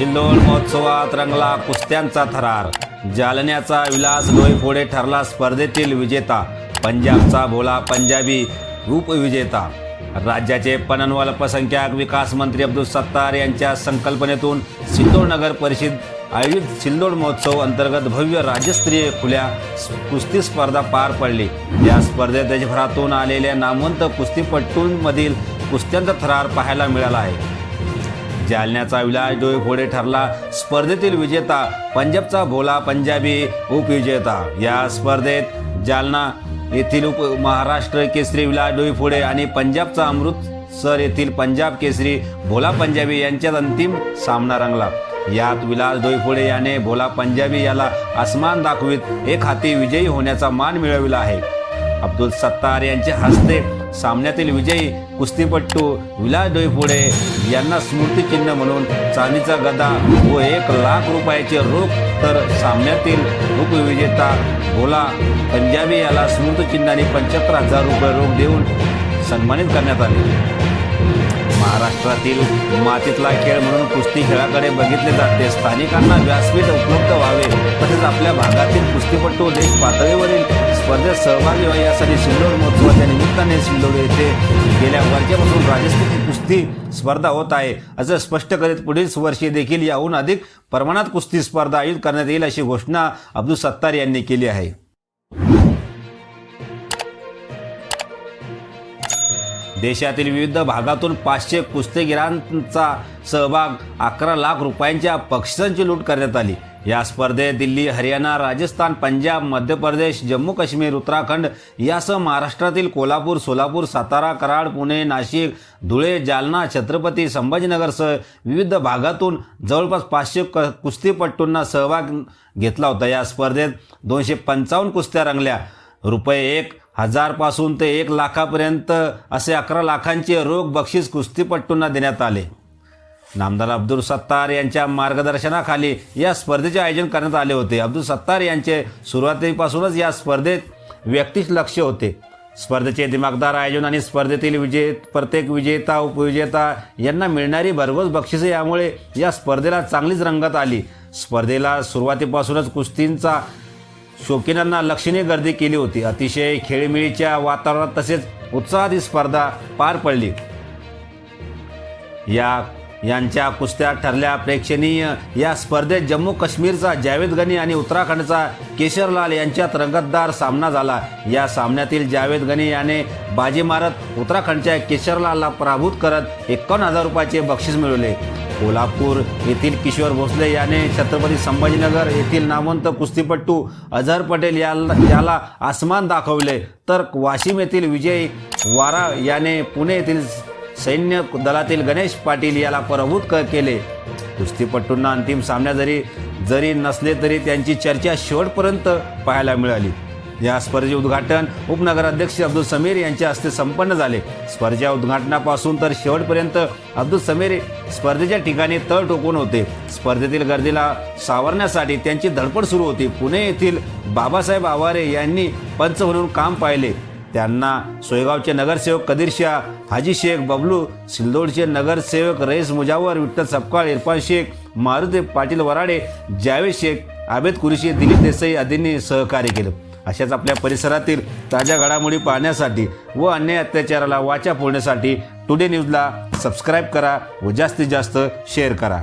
सिल्लोड महोत्सवात रंगला कुस्त्यांचा थरार. जालन्याचा विलास डोईफोडे ठरला स्पर्धेतील विजेता. पंजाबचा भोला पंजाबी उपविजेता राज्याचे पणन व अल्पसंख्याक विकास मंत्री अब्दुल सत्तार यांच्या संकल्पनेतून सिल्लोड नगर परिषद आयोजित सिल्लोड महोत्सव अंतर्गत भव्य राज्यस्तरीय खुल्या कुस्ती स्पर्धा पार पडली. या स्पर्धेत देशभरातून आलेल्या नामवंत कुस्तीपटूंमधील कुस्त्यांचा थरार पाहायला मिळाला आहे. जालन्याचा विलास डोईफोडे ठरला. स्पर्धेतील विजेता पंजाबचा भोला पंजाबी उपविजेता या स्पर्धेत जालना येथील उप महाराष्ट्र केसरी विलास डोईफोडे आणि पंजाबचा अमृतसर येथील पंजाब केसरी भोला पंजाबी यांच्यात अंतिम सामना रंगला. यात विलास डोईफोडे याने भोला पंजाबी याला आसमान दाखवित. एक हाती विजयी होण्याचा मान मिळविला आहे. अब्दुल सत्तार यांचे हस्ते सामन्यातील विजयी कुस्तीपट्टू विलास डोईफोडे यांना स्मृतिचिन्ह म्हणून चांदीचा गदा व एक लाख रुपयाचे रोख तर सामन्यातील उपविजेता भोला पंजाबी याला स्मृतिचिन्ह आणि पंच्याहत्तर हजार रुपये रोख देऊन सन्मानित करण्यात आले. महाराष्ट्रातील मातीतला खेळ म्हणून कुस्ती खेळाकडे बघितले जाते. स्थानिकांना व्यासपीठ उपलब्ध व्हावे तसेच आपल्या भागातील कुस्तीपट्टू देश पातळीवरील स्पर्धेत सहभागी व्हावे यासाठी सिल्लोड त्याने निमित्ताने सिल्लोड येथे गेल्या वर्षापासून राजस्थानी कुस्ती स्पर्धा होत आहे. असं स्पष्ट करीत पुढील वर्षी देखील याहून अधिक प्रमाणात कुस्ती स्पर्धा आयोजित करण्यात येईल अशी घोषणा अब्दुल सत्तार यांनी केली आहे. देशातील विविध भागातून पाचशे कुस्तीगिरांचा सहभाग अकरा लाख रुपयांच्या पक्षांची लूट करण्यात आली. या स्पर्धेत दिल्ली हरियाणा राजस्थान पंजाब मध्य प्रदेश जम्मू काश्मीर उत्तराखंड यासह महाराष्ट्रातील कोल्हापूर सोलापूर सातारा कराड पुणे नाशिक धुळे जालना छत्रपती संभाजीनगरसह विविध भागातून जवळपास पाचशे क कुस्तीपट्टूंना सहभाग घेतला होता. या स्पर्धेत दोनशे पंचावन्न कुस्त्या रंगल्या. रुपये एक हजारपासून ते एक लाखापर्यंत असे अकरा लाखांचे रोख बक्षीस कुस्तीपट्टूंना देण्यात आले. नामदार अब्दुल सत्तार यांच्या मार्गदर्शनाखाली या स्पर्धेचे आयोजन करण्यात आले होते. अब्दुल सत्तार यांचे सुरुवातीपासूनच या स्पर्धेत व्यक्तिश लक्ष होते. स्पर्धेचे दिमागदार आयोजन आणि स्पर्धेतील विजे प्रत्येक विजेता उपविजेता यांना मिळणारी भरघोस बक्षिसे यामुळे या स्पर्धेला चांगलीच रंगत आली. स्पर्धेला सुरुवातीपासूनच कुस्तींचा शौकीनांना लक्षणीय गर्दी केली होती. अतिशय खेळीमेळीच्या वातावरणात तसेच उत्साहात ही स्पर्धा पार पडली. या यांच्या कुस्त्या ठरल्या. प्रेक्षणीय या स्पर्धेत जम्मू काश्मीरचा जावेद गनी आणि उत्तराखंडचा केशरलाल यांच्यात रंगतदार सामना झाला. या सामन्यातील जावेद गनी याने बाजी मारत उत्तराखंडच्या केशरलालला पराभूत करत एकावन्न हजार रुपयाचे बक्षीस मिळवले. कोल्हापूर येथील किशोर भोसले याने छत्रपती संभाजीनगर येथील नामवंत कुस्तीपट्टू अझहर पटेल याला याला आसमान दाखवले. तर वाशिम येथील विजय वारा याने पुणे येथील सैन्य दलातील गणेश पाटील याला पराभूत क केले. कुस्तीपट्टूंना अंतिम सामन्या जरी जरी नसले तरी त्यांची चर्चा शेवटपर्यंत पाहायला मिळाली. या स्पर्धेचे उद्घाटन उपनगराध्यक्ष अब्दुल समीर यांच्या हस्ते संपन्न झाले. स्पर्धेच्या उद्घाटनापासून तर शेवटपर्यंत अब्दुल समीर स्पर्धेच्या ठिकाणी तळ टोकून होते. स्पर्धेतील गर्दीला सावरण्यासाठी त्यांची धडपड सुरू होती. पुणे येथील बाबासाहेब आवारे यांनी पंच म्हणून काम पाहिले. त्यांना सोयगावचे नगरसेवक कदीर शाह हाजी शेख बबलू सिल्लोडचे नगरसेवक रईस मुजावर विठ्ठल सपकाळ इरफान शेख मारुती पाटील वराडे जावेद शेख आबेद कुरेशी दिलीप देसाई आदींनी सहकार्य केलं. अशाच आपल्या परिसरातील ताज्या घडामोडी पाहण्यासाठी व अन्य अत्याचाराला वाचा फोडण्यासाठी टुडे न्यूजला सबस्क्राईब करा व जास्तीत जास्त शेअर करा.